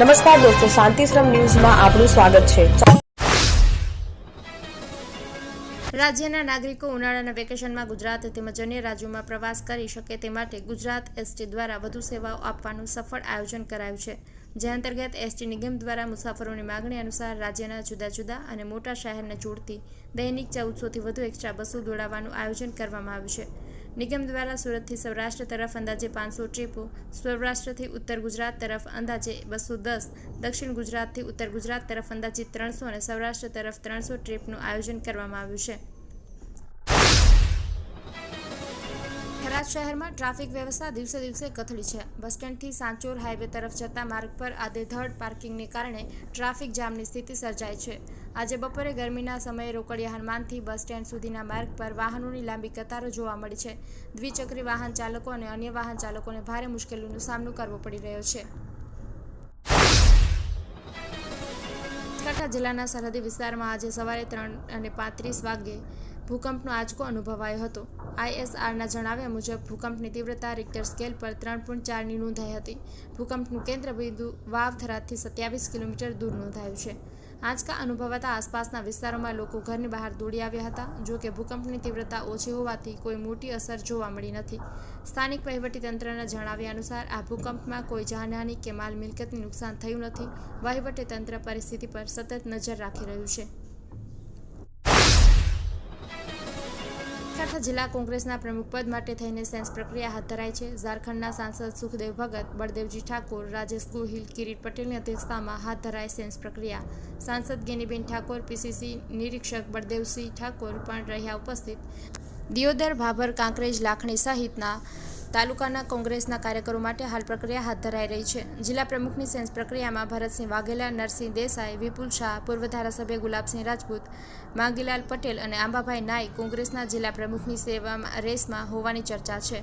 નમસ્કાર દોસ્તો શાંતિશ્રમ ન્યૂઝમાં આપનું સ્વાગત છે. રાજ્યના નાગરિકો ઉનાળાના વેકેશનમાં ગુજરાત તેમજ અન્ય રાજ્યોમાં પ્રવાસ કરી શકે તે માટે ગુજરાત એસટી દ્વારા વધુ સેવાઓ આપવાનું સફળ આયોજન કરાયું છે. જે અંતર્ગત એસટી નિગમ દ્વારા મુસાફરોની માગણી અનુસાર રાજ્યના જુદા જુદા અને મોટા શહેરને જોડતી દૈનિક ચૌદસોથી વધુ એક્સ્ટ્રા બસો દોડાવવાનું આયોજન કરવામાં આવ્યું છે. નિગમ દ્વારા સુરતથી સૌરાષ્ટ્ર તરફ અંદાજે પાંચસો ટ્રીપો, સૌરાષ્ટ્રથી ઉત્તર ગુજરાત તરફ અંદાજે બસો દસ, દક્ષિણ ગુજરાતથી ઉત્તર ગુજરાત તરફ અંદાજે ત્રણસો અને સૌરાષ્ટ્ર તરફ ત્રણસો ટ્રીપનું આયોજન કરવામાં આવ્યું છે. થરાદ શહેરમાં ટ્રાફિક વ્યવસ્થા દિવસે દિવસે કથળી છે. બસ સ્ટેન્ડથી સાંચોર હાઈવે તરફ જતા માર્ગ પર આધેધડ પાર્કિંગને કારણે ટ્રાફિક જામની સ્થિતિ સર્જાઈ છે. આજે બપોરે ગરમીના સમયે રોકડિયા હનુમાનથી બસ સ્ટેન્ડ સુધીના માર્ગ પર વાહનોની લાંબી કતારો જોવા મળી છે. દ્વિચક્રી વાહન ચાલકો અને અન્ય વાહન ચાલકોને ભારે મુશ્કેલીનો સામનો કરવો પડી રહ્યો છે. બનાસકાંઠા જિલ્લાના સરહદી વિસ્તારમાં આજે સવારે ત્રણ અને પાંત્રીસ વાગ્યે ભૂકંપનો આંચકો અનુભવાયો હતો. આઈએસઆરના જણાવ્યા મુજબ, ભૂકંપની તીવ્રતા રિક્ટર સ્કેલ પર ત્રણ પોઈન્ટ ચારની નોંધાઈ હતી. ભૂકંપનું કેન્દ્ર બિંદુ વાવ થરાદથી સત્યાવીસ કિલોમીટર દૂર નોંધાયું છે. આંચકા અનુભવાતા આસપાસના વિસ્તારોમાં લોકો ઘરની બહાર દોડી આવ્યા હતા. જો કે ભૂકંપની તીવ્રતા ઓછી હોવાથી કોઈ મોટી અસર જોવા મળી નથી. સ્થાનિક વહીવટીતંત્રના જણાવ્યા અનુસાર, આ ભૂકંપમાં કોઈ જાનહાનિ કે માલ મિલકતને નુકસાન થયું નથી. વહીવટીતંત્ર પરિસ્થિતિ પર સતત નજર રાખી રહ્યું છે. બનાસકાંઠા જિલ્લા કોંગ્રેસના પ્રમુખ પદ માટે થઈને સેન્સ પ્રક્રિયા હાથ ધરાઈ છે. ઝારખંડના સાંસદ સુખદેવ ભગત, બળદેવજી ઠાકોર, રાજેશ ગોહિલ, કિરીટ પટેલની અધ્યક્ષતામાં હાથ ધરાઈ સેન્સ પ્રક્રિયા. સાંસદ ગેનીબેન ઠાકોર, પીસીસી નિરીક્ષક બળદેવસિંહ ઠાકોર પણ રહ્યા ઉપસ્થિત. દિયોદર, ભાભર, કાંકરેજ, લાખણી સહિતના તાલુકાના કોંગ્રેસના કાર્યકરો માટે હાલ પ્રક્રિયા હાથ ધરાઈ રહી છે. જિલ્લા પ્રમુખની સેન્સ પ્રક્રિયામાં ભરતસિંહ વાઘેલા, નરસિંહ દેસાઈ, વિપુલ શાહ, પૂર્વ ધારાસભ્ય ગુલાબસિંહ રાજપૂત, માંગીલાલ પટેલ અને આંબાભાઈ નાઈ કોંગ્રેસના જિલ્લા પ્રમુખની સેવામાં રેસમાં હોવાની ચર્ચા છે.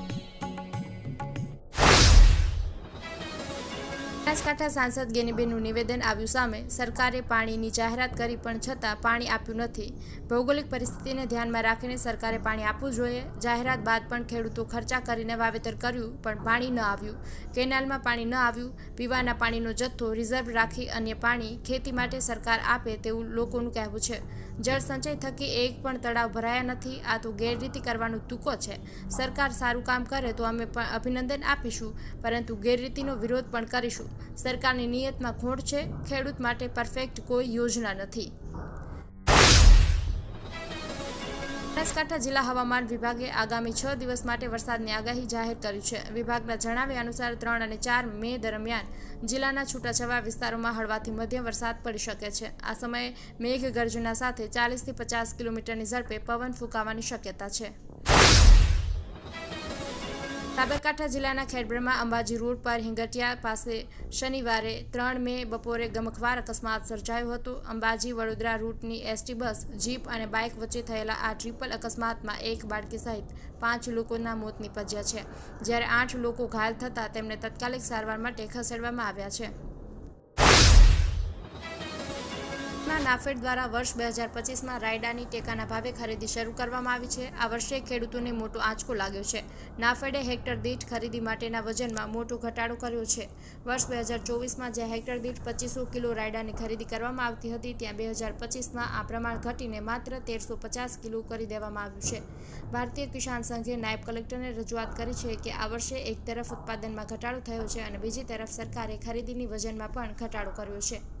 બનાસકાંઠા સાંસદ ગેનીબેનનું નિવેદન આવ્યું સામે સરકારે પાણીની જાહેરાત કરી પણ છતાં પાણી આપ્યું નથી. ભૌગોલિક પરિસ્થિતિને ધ્યાનમાં રાખીને સરકારે પાણી આપવું જોઈએ. જાહેરાત બાદ પણ ખેડૂતો ખર્ચા કરીને વાવેતર કર્યું, પણ પાણી ન આવ્યું. કેનાલમાં પાણી ન આવ્યું. પીવાના પાણીનો જથ્થો રિઝર્વ રાખી અન્ય પાણી ખેતી માટે સરકાર આપે તેવું લોકોનું કહેવું છે. જળ સંચય થકી એક પણ તળાવ ભરાયા નથી. આ તો ગેરરીતિ કરવાનો ટૂંકો છે. સરકાર સારું કામ કરે તો અમે પણ અભિનંદન આપીશું, પરંતુ ગેરરીતિનો વિરોધ પણ કરીશું. સરકારની નિયતમાં ખોટ છે. ખેડૂત માટે પરફેક્ટ કોઈ યોજના નથી. બનાસકાંઠા જિલ્લા હવામાન વિભાગે આગામી છ દિવસ માટે વરસાદની આગાહી જાહેર કરી છે. વિભાગના જણાવ્યા અનુસાર ત્રણ અને ચાર મે દરમિયાન જિલ્લાના છૂટાછવાયા વિસ્તારોમાં હળવાથી મધ્યમ વરસાદ પડી શકે છે. આ સમયે મેઘગર્જના સાથે ચાલીસથી પચાસ કિલોમીટરની ઝડપે પવન ફૂંકાવાની શક્યતા છે. સાબરકાંઠા જિલ્લાના ખેડબ્રહ્મા અંબાજી રોડ પર હિંગટિયા પાસે શનિવારે ત્રણ મે બપોરે ગમખવાર અકસ્માત સર્જાયો હતો. અંબાજી વડોદરા રૂટની એસટી બસ, જીપ અને બાઇક વચ્ચે થયેલા આ ટ્રિપલ અકસ્માતમાં એક બાળકી સહિત પાંચ લોકોના મોત નિપજ્યા છે. જ્યારે આઠ લોકો ઘાયલ થતાં તેમને તાત્કાલિક સારવાર માટે ખસેડવામાં આવ્યા છે. ના નાફેડ દ્વારા વર્ષ બે હજાર પચીસમાં રાયડાની ટેકાના ભાવે ખરીદી શરૂ કરવામાં આવી છે. આ વર્ષે ખેડૂતોને મોટો આંચકો લાગ્યો છે. નાફેડે હેક્ટર દીઠ ખરીદી માટેના વજનમાં મોટો ઘટાડો કર્યો છે. વર્ષ બે હજાર ચોવીસમાં જ્યાં હેક્ટર દીઠ પચીસો કિલો રાયડાની ખરીદી કરવામાં આવતી હતી, ત્યાં બે હજાર પચીસમાં આ પ્રમાણ ઘટીને માત્ર તેરસો પચાસ કિલો કરી દેવામાં આવ્યું છે. ભારતીય કિસાન સંઘે નાયબ કલેક્ટરને રજૂઆત કરી છે કે આ વર્ષે એક તરફ ઉત્પાદનમાં ઘટાડો થયો છે અને બીજી તરફ સરકારે ખરીદીની વજનમાં પણ ઘટાડો કર્યો છે.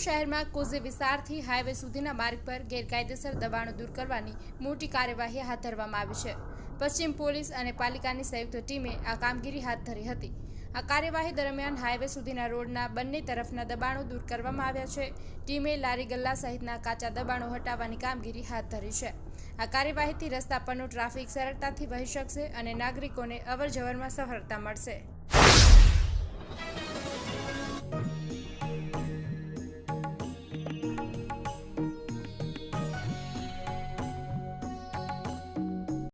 શહેરમાં કોઝે વિસ્તારથી હાઈવે સુધીના માર્ગ પર ગેરકાયદેસર દબાણો દૂર કરવાની મોટી કાર્યવાહી હાથ ધરવામાં આવી છે. પશ્ચિમ પોલીસ અને પાલિકાની સંયુક્ત ટીમે આ કામગીરી હાથ ધરી હતી. આ કાર્યવાહી દરમિયાન હાઈવે સુધીના રોડના બંને તરફના દબાણો દૂર કરવામાં આવ્યા છે. ટીમે લારી ગલ્લા સહિતના કાચા દબાણો હટાવવાની કામગીરી હાથ ધરી છે. આ કાર્યવાહીથી રસ્તા પરનું ટ્રાફિક સરળતાથી વહી શકશે અને નાગરિકોને અવરજવરમાં સફળતા મળશે.